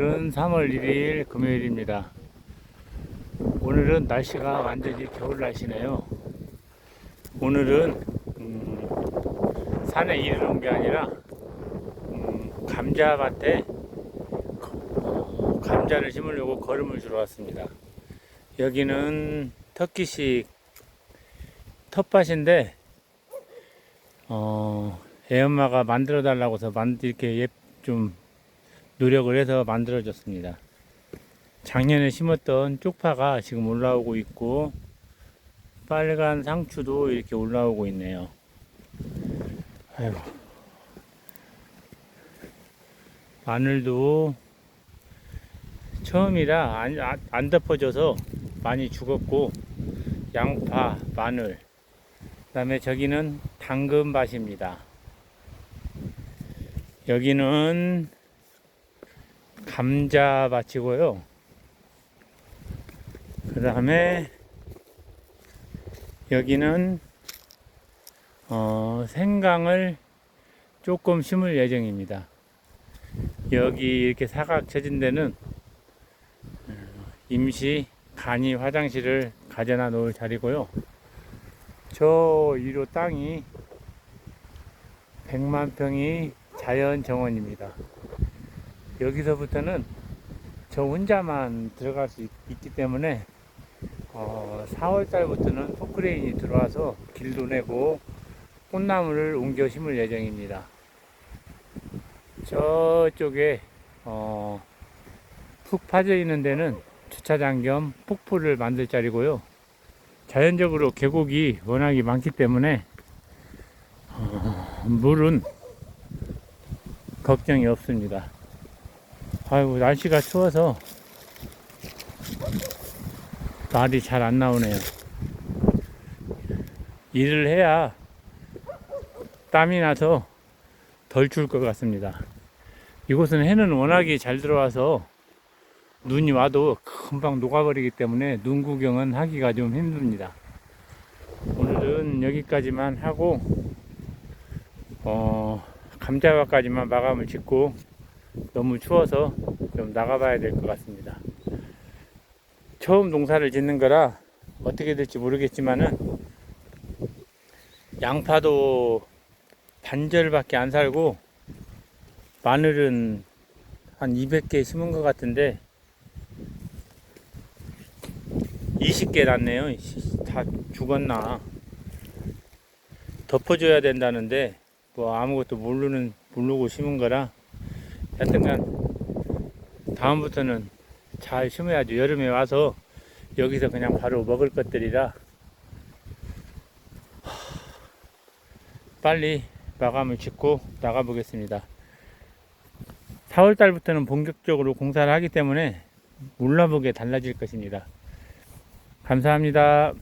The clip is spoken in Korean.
오늘은 3월 1일 금요일입니다. 오늘은 날씨가 완전히 겨울 날씨네요. 오늘은 음, 산에 일을 온 게 아니라 음, 감자밭에 어, 감자를 심으려고 걸음을 주러 왔습니다. 여기는 터키식 텃밭인데 어, 애엄마가 만들어 달라고 해서 만 이렇게 예, 좀 노력을 해서 만들어졌습니다. 작년에 심었던 쪽파가 지금 올라오고 있고 빨간 상추도 이렇게 올라오고 있네요. 아이고. 마늘도 처음이라 안, 안- 안 덮어져서 많이 죽었고 양파, 마늘 그 다음에 저기는 당근밭입니다. 여기는 감자밭이고요. 그 다음에 여기는 어, 생강을 조금 심을 예정입니다. 여기 이렇게 사각 쳐진 데는 어, 임시 간이 화장실을 가져다 놓을 자리고요. 저 위로 땅이 100만 평이 자연 정원입니다. 여기서부터는 저 혼자만 들어갈 수 있, 기 때문에 어, 4월 달부터는 포크레인이 들어와서 길도 내고 꽃나무를 옮겨 심을 예정입니다. 저쪽에 어, 푹 파져 있는 데는 주차장 겸 폭포를 만들 자리고요. 자연적으로 계곡이 워낙에 많기 때문에 어, 물은 걱정이 없습니다. 아이고 날씨가 추워서 말이 잘 안 나오네요. 일을 해야 땀이 나서 덜 추울 것 같습니다. 이곳은 해는 워낙에 잘 들어와서 눈이 와도 금방 녹아버리기 때문에 눈 구경은 하기가 좀 힘듭니다. 오늘은 여기까지만 하고 어, 감자밭까지만 마감을 짓고 너무 추워서 좀 나가봐야 될 것 같습니다. 처음 농사를 짓는 거라 어떻게 될지 모르겠지만은 양파도 반절밖에 안 살고 마늘은 한 200개 심은 것 같은데 20개 났네요. 다 죽었나. 덮어줘야 된다는데 뭐 아무것도 모르는 모르고 심은 거라 하여튼간 다음부터는 잘 심어야죠. 여름에 와서 여기서 그냥 바로 먹을 것들이라 하, 빨리 마감을 짓고 나가 보겠습니다. 4월 달부터는 본격적으로 공사를 하기 때문에 물나보게 달라질 것입니다. 감사합니다.